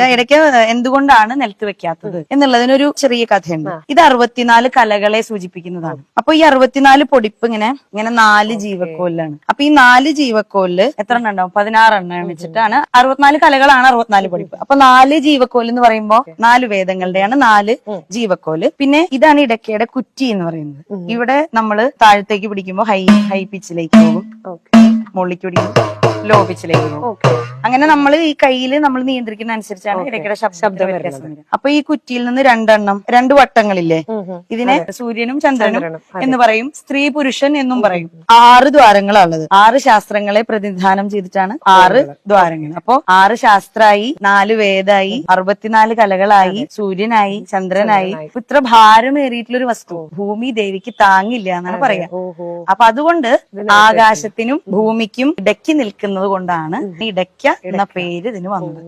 ഇടയ്ക്ക് എന്തുകൊണ്ടാണ് നിലത്ത് വെക്കാത്തത്? എന്നുള്ളതിനൊരു ചെറിയ കഥയുണ്ട്. ഇത് അറുപത്തിനാല് കലകളെ സൂചിപ്പിക്കുന്നതാണ്. അപ്പൊ ഈ അറുപത്തിനാല് പൊടിപ്പ് ഇങ്ങനെ ഇങ്ങനെ നാല് ജീവക്കോലിലാണ്. അപ്പൊ ഈ നാല് ജീവക്കോലിൽ എത്ര എണ്ണം ഉണ്ടാവും? പതിനാറെണ്ണം വെച്ചിട്ടാണ്. അറുപത്തിനാല് കലകളാണ് അറുപത്തിനാല് പൊടിപ്പ്. അപ്പൊ നാല് ജീവക്കോൽ എന്ന് പറയുമ്പോ നാല് വേദങ്ങളുടെയാണ് നാല് ജീവക്കോൽ. പിന്നെ ഇതാണ് ഇടയ്ക്കയുടെ കുറ്റി എന്ന് പറയുന്നത്. ഇവിടെ നമ്മൾ താഴത്തേക്ക് പിടിക്കുമ്പോൾ ഹൈ ഹൈ പിച്ചിലേക്ക് പോകും. മുകളിലേക്ക് പിടിക്കുമ്പോൾ ലോ പിച്ചിലേക്ക് പോകും അങ്ങനെ നമ്മൾ ഈ കയ്യിൽ നമ്മൾ നിയന്ത്രിക്കുന്ന അനുസരിച്ചാണ് ഇടയ്ക്കിടെ ശബ്ദം വ്യത്യാസം വരിക. അപ്പൊ ഈ കുറ്റിയിൽ നിന്ന് രണ്ടെണ്ണം രണ്ട് വട്ടങ്ങളില്ലേ? ഇതിനെ സൂര്യനും ചന്ദ്രനും എന്ന് പറയും. സ്ത്രീ പുരുഷൻ എന്നും പറയും. ആറ് ദ്വാരങ്ങളാണുള്ളത്. ആറ് ശാസ്ത്രങ്ങളെ പ്രതിനിധാനം ചെയ്തിട്ടാണ് ആറ് ദ്വാരങ്ങൾ. അപ്പോ ആറ് ശാസ്ത്രായി നാല് വേദായി അറുപത്തിനാല് കലകളായി സൂര്യനായി ചന്ദ്രനായി. ഇത്ര ഭാരമേറിയിട്ടുള്ള ഒരു വസ്തു ഭൂമി ദേവിക്ക് താങ്ങില്ല എന്നാണ് പറയാ. അപ്പൊ അതുകൊണ്ട് ആകാശത്തിനും ഭൂമിക്കും ഇടയ്ക്ക് നിൽക്കുന്നത് കൊണ്ടാണ് ഇടയ്ക്ക എന്ന പേര് ഇതിന് വന്നത്.